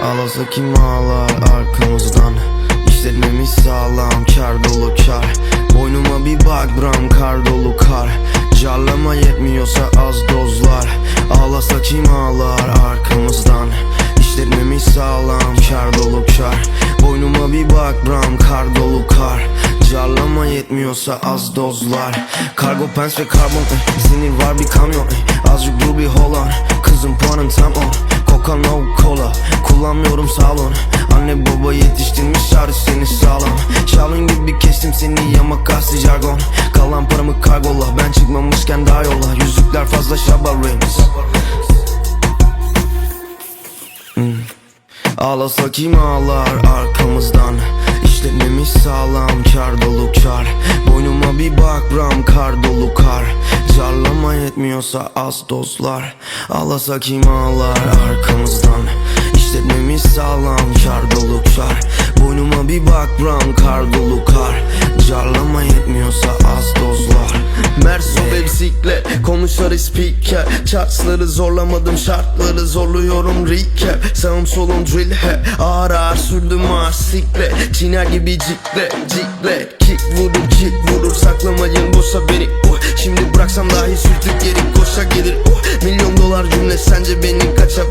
Ağlasa kim ağlar arkamızdan? İşletmemiz sağlam kar dolu kar. Boynuma bir bak bram kar dolu kar. Carlama yetmiyorsa az dozlar. Ağlasa kim ağlar arkamızdan? İşletmemiz sağlam kar dolu kar. Boynuma bir bak bram kar dolu kar. Carlama yetmiyorsa az dozlar. Kargo pens ve karbon eh, Sinir var bir kamyon eh, Azıcık hold on Kızım salon. Anne baba yetiştirmiş çağrı seni sağlam. Şalın gibi kestim seni yamak kasti jargon. Kalan paramı kaybola Ben çıkmamışken daha yola Yüzükler fazla şaba rings. Ağlasa kim ağlar arkamızdan. İşletmemiz sağlam kar dolu kar. Boynuma bir bak ram kar dolu kar. Carlama yetmiyorsa az dozlar Ağlasa kim ağlar arkamızdan İşletmemiz sağlam kar dolu kar. Boynuma bir bak ram kar dolu kar. Carlama yetmiyorsa az dozlar. Merso ve bisiklet konuşar spiker. Chartsları zorlamadım şartları zorluyorum recap. Sağım solum drill hep ağır ağır sürdüm ağır siklet Çiner gibi cikle cikle. Kick vurur kick vurur saklamayın boşa beni. Uh. Şimdi bıraksam dahi sürtük geri koşa gelir. Uh. Milyon dolar cümle sence beni kaça